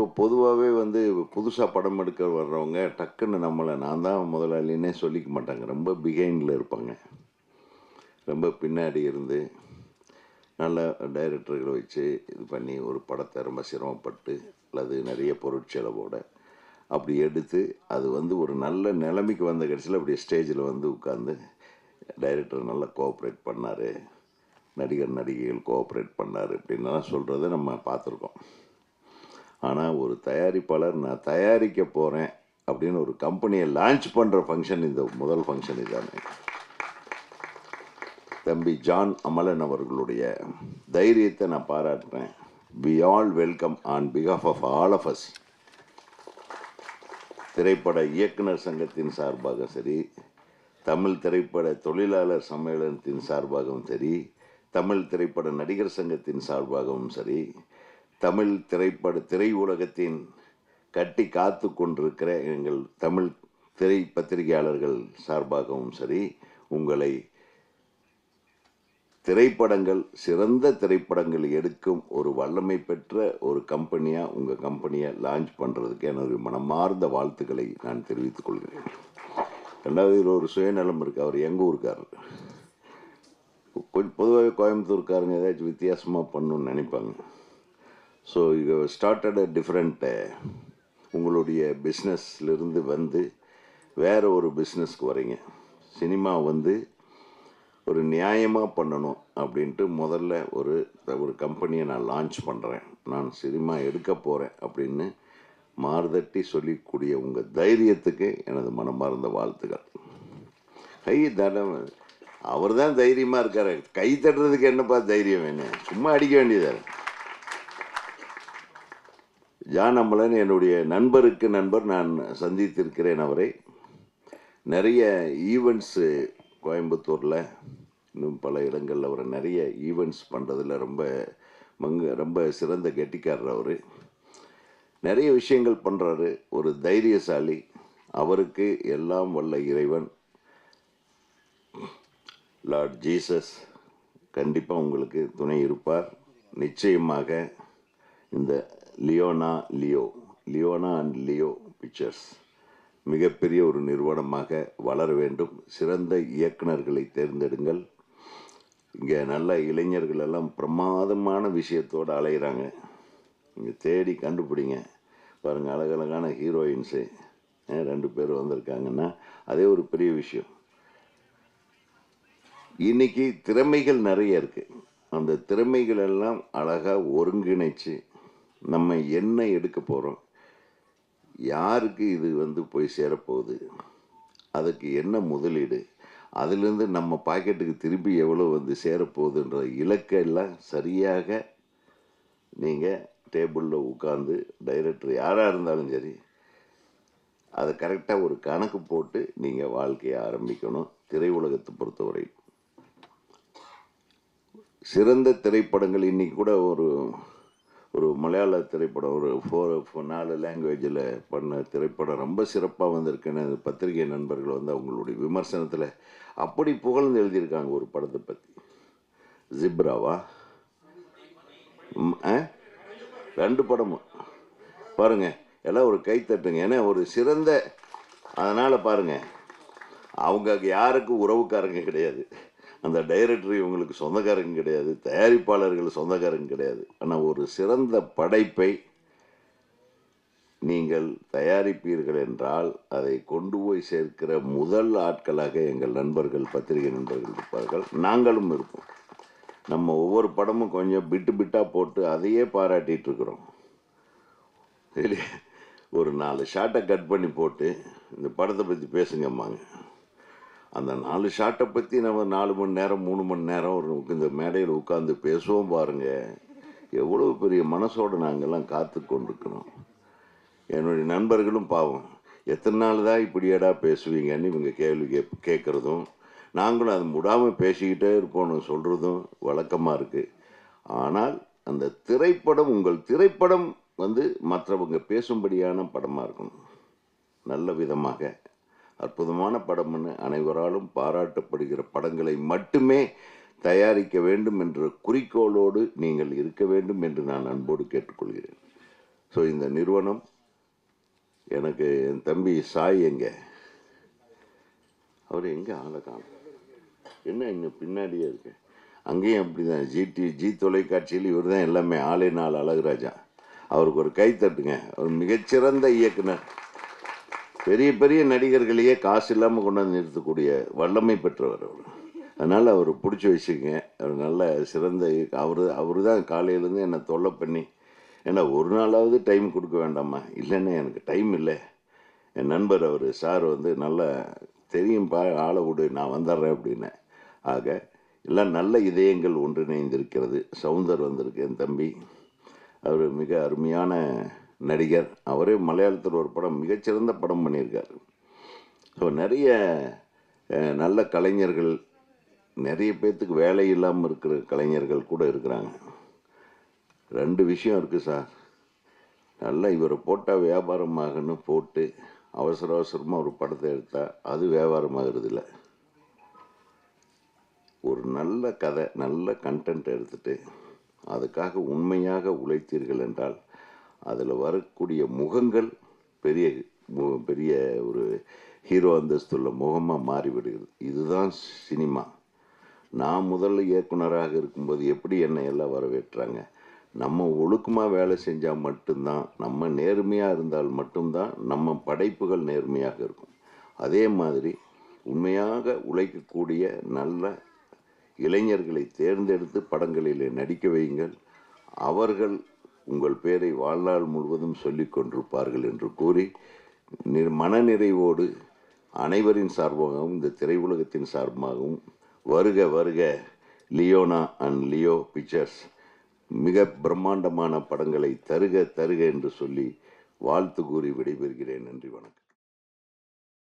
இப்போ பொதுவாகவே வந்து புதுசாக படம் எடுக்க வர்றவங்க டக்குன்னு நம்மளை நான் தான் முதலாளின்னே சொல்லிக்க மாட்டாங்க. ரொம்ப பிஹைண்டில் இருப்பாங்க. ரொம்ப பின்னாடி இருந்து நல்ல டைரக்டர்களை வச்சு இது பண்ணி ஒரு படத்தை ரொம்ப சிரமப்பட்டு அல்லது நிறைய பொருட்செலவோட அப்படி எடுத்து அது வந்து ஒரு நல்ல நிலைமைக்கு வந்த கடைசியில் அப்படி ஸ்டேஜில் வந்து உட்காந்து டைரக்டர் நல்லா கோஆப்ரேட் பண்ணார். நடிகர் நடிகைகள் கோஆப்ரேட் பண்ணார் அப்படின்லாம் சொல்கிறத நம்ம பார்த்துருக்கோம். ஆனால் ஒரு தயாரிப்பாளர் நான் தயாரிக்க போகிறேன் அப்படின்னு ஒரு கம்பெனியை லான்ச் பண்ணுற ஃபங்க்ஷன் இந்த முதல் ஃபங்க்ஷன் இதானே தம்பி ஜான் அமலன் அவர்களுடைய தைரியத்தை நான் பாராட்டுறேன். வி ஆல் வெல்கம் ஆன் பிகாஃப் ஆஃப் ஆல் ஆஃப் அஸ் திரைப்பட இயக்குனர் சங்கத்தின் சார்பாக சரி தமிழ் திரைப்பட தொழிலாளர் சம்மேளனத்தின் சார்பாகவும் சரி தமிழ் திரைப்பட நடிகர் சங்கத்தின் சார்பாகவும் சரி தமிழ் திரைப்பட திரையுலகத்தின் கட்டி காத்து கொண்டிருக்கிற எங்கள் தமிழ் திரை பத்திரிகையாளர்கள் சார்பாகவும் சரி உங்களை திரைப்படங்கள் சிறந்த திரைப்படங்கள் எடுக்கும் ஒரு வல்லமை பெற்ற ஒரு கம்பெனியாக உங்கள் கம்பெனியை லான்ச் பண்ணுறதுக்கு எனது மனமார்ந்த வாழ்த்துக்களை நான் தெரிவித்துக் கொள்கிறேன். ரெண்டாவது இதில் ஒரு சுயநலம் இருக்குது அவர் எங்கள் ஊருக்காரர்? கொஞ்சம் பொதுவாகவே கோயம்புத்தூர்காரங்க ஏதாச்சும் வித்தியாசமாக பண்ணணும்னு நினைப்பாங்க. ஸோ இது ஸ்டார்டட் அ டிஃப்ரெண்ட் உங்களுடைய பிஸ்னஸ்லேருந்து வந்து வேறு ஒரு பிஸ்னஸ்க்கு வரீங்க. சினிமா வந்து ஒரு நியாயமாக பண்ணணும் அப்படின்ட்டு முதல்ல ஒரு ஒரு கம்பெனியை நான் லான்ச் பண்ணுறேன் நான் சினிமா எடுக்க போகிறேன் அப்படின்னு மார்தட்டி சொல்லிக்கூடிய உங்கள் தைரியத்துக்கு எனது மனமார்ந்த வாழ்த்துக்கள். கை தடம் அவர் தான் தைரியமாக இருக்கார். கை தட்டுறதுக்கு என்னப்பா தைரியம் வேணும் சும்மா அடிக்க வேண்டியதாக ஜான் அம்பலன் என்னுடைய நண்பருக்கு நண்பர் நான் சந்தித்திருக்கிறேன் அவரை. நிறைய ஈவெண்ட்ஸு கோயம்புத்தூரில் இன்னும் பல இடங்களில் அவர் நிறைய ஈவெண்ட்ஸ் பண்ணுறதில் ரொம்ப மங்கு ரொம்ப சிறந்த கெட்டிக்காரர் அவர். நிறைய விஷயங்கள் பண்ணுறாரு ஒரு தைரியசாலி. அவருக்கு எல்லாம் வல்ல இறைவன். லார்ட் ஜீசஸ் கண்டிப்பாக உங்களுக்கு துணை இருப்பார். நிச்சயமாக இந்த Leona Leo. Leona and Leo pictures மிகப்பெரிய ஒரு நிறுவனமாக வளர வேண்டும். சிறந்த இயக்குனர்களை தேர்ந்தெடுங்கள். இங்கே நல்ல இளைஞர்கள் எல்லாம் பிரமாதமான விஷயத்தோடு அலைகிறாங்க இங்கே தேடி கண்டுபிடிங்க. பாருங்கள் அழகழகான ஹீரோயின்ஸு ரெண்டு பேர் வந்திருக்காங்கன்னா அதே ஒரு பெரிய விஷயம். இன்றைக்கி திறமைகள் நிறைய இருக்குது அந்த திறமைகள் எல்லாம் அழகாக ஒருங்கிணைச்சு நம்ம என்ன எடுக்க போகிறோம் யாருக்கு இது வந்து போய் சேரப்போகுது? அதுக்கு என்ன முதலீடு? அதுலேருந்து நம்ம பாக்கெட்டுக்கு திருப்பி எவ்வளோ வந்து சேரப்போகுதுன்ற இலக்கெல்லாம் சரியாக நீங்கள் டேபிளில் உட்காந்து டைரக்டர் யாராக இருந்தாலும் சரி அதை கரெக்டாக ஒரு கணக்கு போட்டு நீங்கள் வாழ்க்கையை ஆரம்பிக்கணும். திரையுலகத்தை பொறுத்தவரை. சிறந்த திரைப்படங்கள் இன்றைக்கி கூட ஒரு ஒரு மலையாள திரைப்படம் ஒரு ஃபோர் நாலு லாங்குவேஜில் பண்ண திரைப்படம் ரொம்ப சிறப்பாக வந்திருக்குன்னு பத்திரிகை நண்பர்கள் வந்து அவங்களுடைய விமர்சனத்தில் அப்படி புகழ்ந்து எழுதியிருக்காங்க ஒரு படத்தை பற்றி ஜிப்ராவா? ம், ஆ? ரெண்டு படமும். பாருங்கள் எல்லாம் ஒரு கைத்தட்டுங்க ஏன்னா ஒரு சிறந்த அதனால் பாருங்கள் அவங்க யாருக்கும் உறவுக்காரங்க கிடையாது. அந்த டைரக்டர் இவங்களுக்கு சொந்தக்காரங்க கிடையாது தயாரிப்பாளர்கள் சொந்தக்காரங்க கிடையாது. ஆனால் ஒரு சிறந்த படைப்பை நீங்கள் தயாரிப்பீர்கள் என்றால் அதை கொண்டு போய் சேர்க்கிற முதல் ஆட்களாக எங்கள் நண்பர்கள் பத்திரிகை நண்பர்கள் இருப்பார்கள். நாங்களும் இருப்போம். நம்ம ஒவ்வொரு படமும் கொஞ்சம் பிட்டு பிட்டாக போட்டு அதையே பாராட்டிட்டு இருக்கிறோம். இல்லையா? ஒரு நாலு ஷார்ட்டை கட் பண்ணி போட்டு இந்த படத்தை பற்றி பேசுங்கம்மாங்க. அந்த நாலு ஷாட்டை பற்றி நம்ம நாலு மணி நேரம் மூணு மணி நேரம் ஒரு இந்த மேடையில் உட்காந்து பேசுவோம் பாருங்கள் எவ்வளோ பெரிய மனசோடு நாங்கள்லாம் காத்து கொண்டிருக்கிறோம். என்னுடைய நண்பர்களும் பாவம். எத்தனை நாள் தான் இப்படியேடா பேசுவீங்கன்னு இவங்க கேள்வி கே கேட்குறதும் நாங்களும் அது முடாமல் பேசிக்கிட்டே இருப்போம்னு சொல்கிறதும் வழக்கமாக இருக்குது ஆனால் அந்த திரைப்படம் உங்கள் திரைப்படம் வந்து மற்றவங்க பேசும்படியான படமாக இருக்கணும். நல்ல விதமாக அற்புதமான படம்னு அனைவராலும் பாராட்டப்படுகிற படங்களை மட்டுமே தயாரிக்க வேண்டும் என்ற குறிக்கோளோடு நீங்கள் இருக்க வேண்டும் என்று நான் அன்போடு கேட்டுக்கொள்கிறேன். ஸோ இந்த நிறுவனம் எனக்கு என் தம்பி சாய் எங்க? அவர் எங்கே ஆளை காணும்? என்ன இன்னும் பின்னாடியே இருக்கு? அங்கேயும் அப்படிதான். ஜிடி ஜி தொலைக்காட்சியில் இவர் தான் எல்லாமே ஆளே நாள் அழகுராஜா. அவருக்கு ஒரு கை தட்டுங்க. அவர் மிகச்சிறந்த இயக்குனர். பெரிய பெரிய நடிகர்களையே காசு இல்லாமல் கொண்டாந்து நிறுத்தக்கூடிய வல்லமை பெற்றவர் அவர். அதனால் அவர் பிடிச்சி வச்சுக்கங்க. அவர் நல்ல சிறந்த அவர் அவர் தான் காலையிலேருந்து என்னை தொல்லை பண்ணி ஏன்னா ஒரு நாளாவது டைம் கொடுக்க வேண்டாமா? இல்லைன்னா எனக்கு டைம் இல்லை. என் நண்பர் அவர் சார் வந்து நல்ல தெரியும்பா ஆளை விடு நான் வந்துடுறேன் அப்படின்னேன் ஆக எல்லாம் நல்ல இதயங்கள் ஒன்றிணைந்திருக்கிறது. சவுந்தர் வந்திருக்கு என் தம்பி. அவர் மிக அருமையான நடிகர். அவரே மலையாளத்தில் ஒரு படம் மிகச்சிறந்த படம் பண்ணியிருக்காரு. ஸோ நிறைய நல்ல கலைஞர்கள் நிறைய பேர்த்துக்கு வேலை இல்லாமல் இருக்கிற கலைஞர்கள் கூட இருக்கிறாங்க. ரெண்டு விஷயம் இருக்குது சார். நல்லா இவரை போட்டால் வியாபாரமாகன்னு போட்டு அவசர அவசரமாக ஒரு படத்தை எடுத்தால் அது வியாபாரமாகிறதில்ல. ஒரு நல்ல கதை நல்ல கண்டென்ட் எடுத்துட்டு அதுக்காக உண்மையாக உழைத்தீர்கள் என்றால் அதில் வரக்கூடிய முகங்கள் பெரிய பெரிய ஒரு ஹீரோ அந்தஸ்துள்ள முகமாக மாறிவிடுகிறது. இதுதான் சினிமா. நான் முதல்ல இயக்குனராக இருக்கும்போது எப்படி என்னை எல்லாம் வரவேற்றாங்க? நம்ம ஒழுக்கமாக வேலை செஞ்சால் மட்டும்தான் நம்ம நேர்மையாக இருந்தால் மட்டும்தான் நம்ம படைப்புகள் நேர்மையாக இருக்கும். அதே மாதிரி உண்மையாக உழைக்கக்கூடிய நல்ல இளைஞர்களை தேர்ந்தெடுத்து படங்களிலே நடிக்க வையுங்கள். அவர்கள் உங்கள் பேரை வாழ்நாள் முழுவதும் சொல்லிக் கொண்டிருப்பார்கள் என்று கூறி நி- மனநிறைவோடு அனைவரின் சார்பாகவும் இந்த திரையுலகத்தின் சார்பாகவும் வருக வருக லியோனா அண்ட் லியோ பிக்சர்ஸ் மிக பிரம்மாண்டமான படங்களை தருக தருக என்று சொல்லி வாழ்த்து கூறி விடைபெறுகிறேன். நன்றி வணக்கம்.